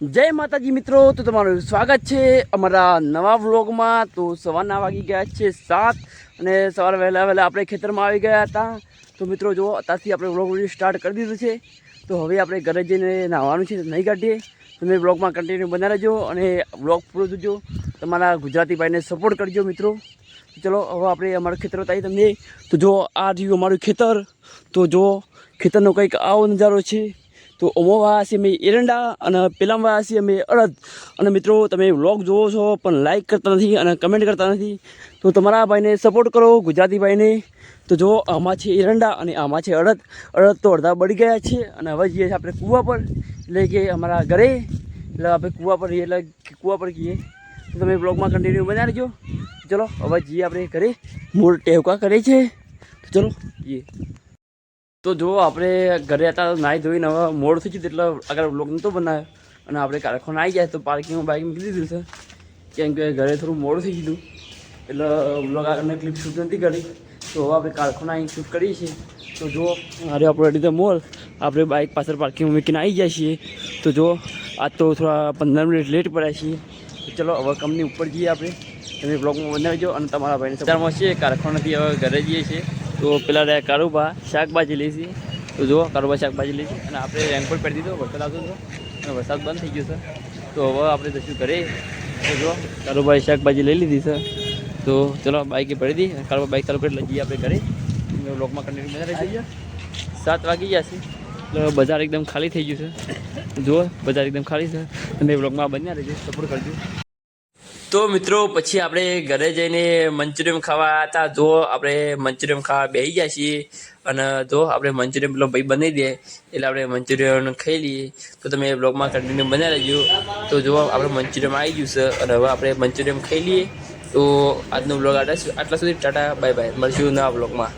જય માતાજી મિત્રો, તો તમારું સ્વાગત છે અમારા નવા વ્લોગમાં. તો સવારના વાગી ગયા છે સાત અને સવારે વહેલા વહેલા આપણે ખેતરમાં આવી ગયા હતા. તો મિત્રો જો અત્યારથી આપણે વ્લોગ સ્ટાર્ટ કરી દીધું છે. તો હવે આપણે ઘરે જઈને નાહવાનું છે, નહીં કાઢીએ. તમે વ્લોગમાં કન્ટિન્યુ બના રહેજો અને વ્લોગ પૂરો જોજો. તમારા ગુજરાતી ભાઈને સપોર્ટ કરજો મિત્રો. ચલો, હવે આપણે અમારું ખેતર બતાવીએ તમને. તો જો આ રહ્યું અમારું ખેતર. તો જો ખેતરનો કંઈક આવો નજારો છે. તો ઓમો વાયા અમે એરંડા અને પેલામાં વાયા અમે અડદ. અને મિત્રો, તમે વ્લોગ જોવો છો, પણ લાઇક કરતા નથી અને કમેન્ટ કરતા નથી. તો તમારા ભાઈને સપોર્ટ કરો, ગુજરાતી ભાઈને. તો જો, આમાં છે એરંડા અને આમાં છે અડદ. અડદ તો અડધા બળી ગયા છે અને હવે જઈએ આપણે કૂવા પર. એટલે કે અમારા ઘરે. એટલે આપણે કૂવા પર એટલે કૂવા પર જઈએ. તો તમે બ્લોગમાં કન્ટિન્યુ બના રહેજો. ચલો, હવે જઈએ આપણે ઘરે. મૂળ ટેવકા કરે છે. તો ચલો, જઈએ. તો જો આપણે ઘરે હતા તો નાહી ધોઈને હવે મોડ થઈ ગયું એટલે આગળ બ્લોગ નહોતો બનાવ્યો અને આપણે કારખાને આવી જાય તો પાર્કિંગમાં બાઇક મૂકી દીધું છે. કેમ કે ઘરે થોડું મોડું થઈ ગયું એટલે બ્લોગ આગળની ક્લિપ શૂટ નથી કરી. તો હવે આપણે કારખોના અહીં શૂટ કરીએ છીએ. તો જો અરે આપણે અડી મોલ. આપણે બાઇક પાછળ પાર્કિંગમાં મૂકીને આવી જાય છીએ. તો જો આજ તો થોડા પંદર મિનિટ લેટ પડ્યા છીએ. તો ચલો, હવે કંપની ઉપર જઈએ આપણે. તમે બ્લોગમાં બનાવજો અને તમારા ભાઈને સત્તારમાં છીએ, કારખાનાથી હવે ઘરે જઈએ છીએ. તો પેલા રહ્યા કારુભા શાકભાજી લઈશી તો જુઓ, કારુબા શાકભાજી લઈ અને આપણે રેનકોટ પહેરી દીધો, વરસાદ આવતો હતો. અને વરસાદ બંધ થઈ ગયો છે. તો હવે આપણે જશું ઘરે તો જુઓ કારુભાઈ શાકભાજી લઈ લીધી છે. તો ચલો બાઇકે પડી દી કારુભા બાઇક ચાલુ કરી લઈ જઈએ આપણે ઘરે. લોકમાં કન્ટિન્યુ બધા રહી જઈએ સાત વાગી ગયા છે. એટલે બજાર એકદમ ખાલી થઈ ગયું છે. જુઓ, બજાર એકદમ ખાલી છે. અને બ્લોગમાં બન્યા રહેજો. સપોર્ટ કરજો. તો મિત્રો, પછી આપણે ઘરે જઈને મંચુરિયમ ખાવા હતા. જો આપણે મંચુરિયમ ખાવા બેસી ગયા છીએ. અને જો આપણે મંચુરિયમ પેલો ભાઈ બનાવી દે. એટલે આપણે મંચુરિયમ ખાઈ લઈએ. તો તમે બ્લોગમાં કન્ટિન્યુ બનાવી લેજો તો જો આપણે મંચુરિયમ આવી ગયું છે. અને હવે આપણે મંચુરિયમ ખાઈ લઈએ. તો આજનો બ્લોગ આટલા આટલા સુધી. ટાટા બાય બાય મળશું નવા બ્લોગમાં